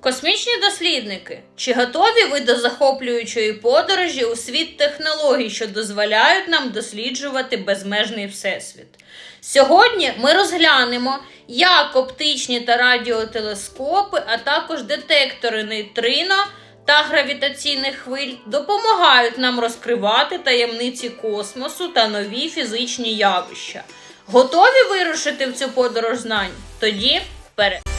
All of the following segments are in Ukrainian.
Космічні дослідники, чи готові ви до захоплюючої подорожі у світ технологій, що дозволяють нам досліджувати безмежний всесвіт? Сьогодні ми розглянемо, як оптичні та радіотелескопи, а також детектори нейтрино та гравітаційних хвиль допомагають нам розкривати таємниці космосу та нові фізичні явища. Готові вирушити в цю подорож знань? Тоді вперед!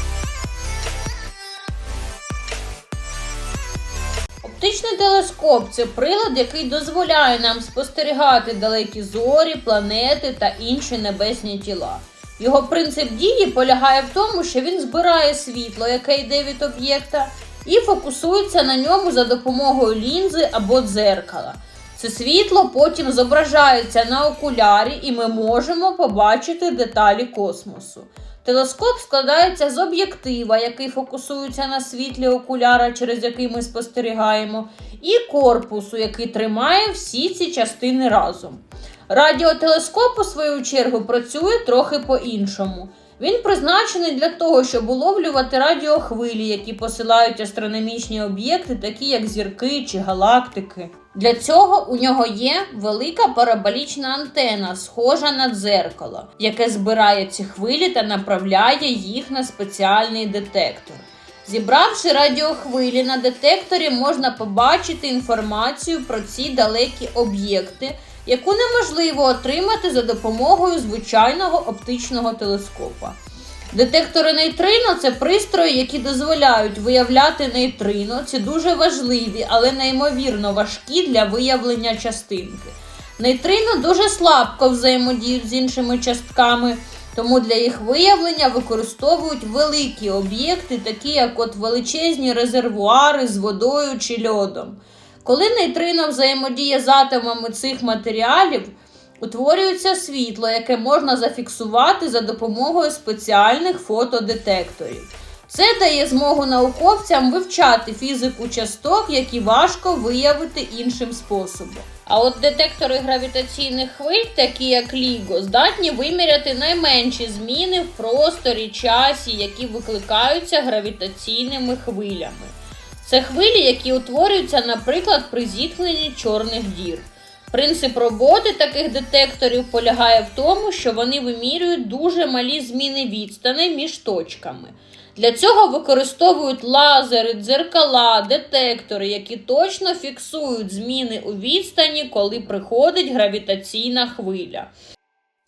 Оптичний телескоп це прилад, який дозволяє нам спостерігати далекі зорі, планети та інші небесні тіла. Його принцип дії полягає в тому, що він збирає світло, яке йде від об'єкта, і фокусується на ньому за допомогою лінзи або дзеркала. Це світло потім зображається на окулярі, і ми можемо побачити деталі космосу. Телескоп складається з об'єктива, який фокусується на світлі окуляра, через який ми спостерігаємо, і корпусу, який тримає всі ці частини разом. Радіотелескоп, у свою чергу, працює трохи по-іншому. Він призначений для того, щоб уловлювати радіохвилі, які посилають астрономічні об'єкти, такі як зірки чи галактики. Для цього у нього є велика параболічна антена, схожа на дзеркало, яке збирає ці хвилі та направляє їх на спеціальний детектор. Зібравши радіохвилі на детекторі, можна побачити інформацію про ці далекі об'єкти, яку неможливо отримати за допомогою звичайного оптичного телескопа. Детектори нейтрино це пристрої, які дозволяють виявляти нейтрино. Це дуже важливі, але неймовірно важкі для виявлення частинки. Нейтрино дуже слабко взаємодіють з іншими частками, тому для їх виявлення використовують великі об'єкти, такі як от величезні резервуари з водою чи льодом. Коли нейтрино взаємодіє з атомами цих матеріалів, утворюється світло, яке можна зафіксувати за допомогою спеціальних фотодетекторів. Це дає змогу науковцям вивчати фізику часток, які важко виявити іншим способом. А от детектори гравітаційних хвиль, такі як LIGO, здатні виміряти найменші зміни в просторі, часі, які викликаються гравітаційними хвилями. Це хвилі, які утворюються, наприклад, при зіткненні чорних дір. Принцип роботи таких детекторів полягає в тому, що вони вимірюють дуже малі зміни відстани між точками. Для цього використовують лазери, дзеркала, детектори, які точно фіксують зміни у відстані, коли приходить гравітаційна хвиля.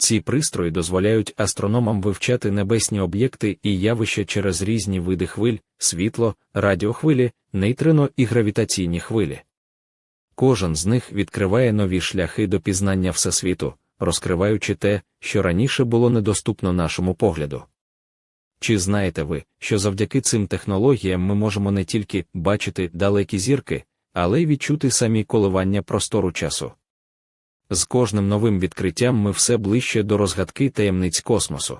Ці пристрої дозволяють астрономам вивчати небесні об'єкти і явища через різні види хвиль, світло, радіохвилі, нейтрино і гравітаційні хвилі. Кожен з них відкриває нові шляхи до пізнання всесвіту, розкриваючи те, що раніше було недоступно нашому погляду. Чи знаєте ви, що завдяки цим технологіям ми можемо не тільки бачити далекі зірки, але й відчути самі коливання простору часу? З кожним новим відкриттям ми все ближче до розгадки таємниць космосу.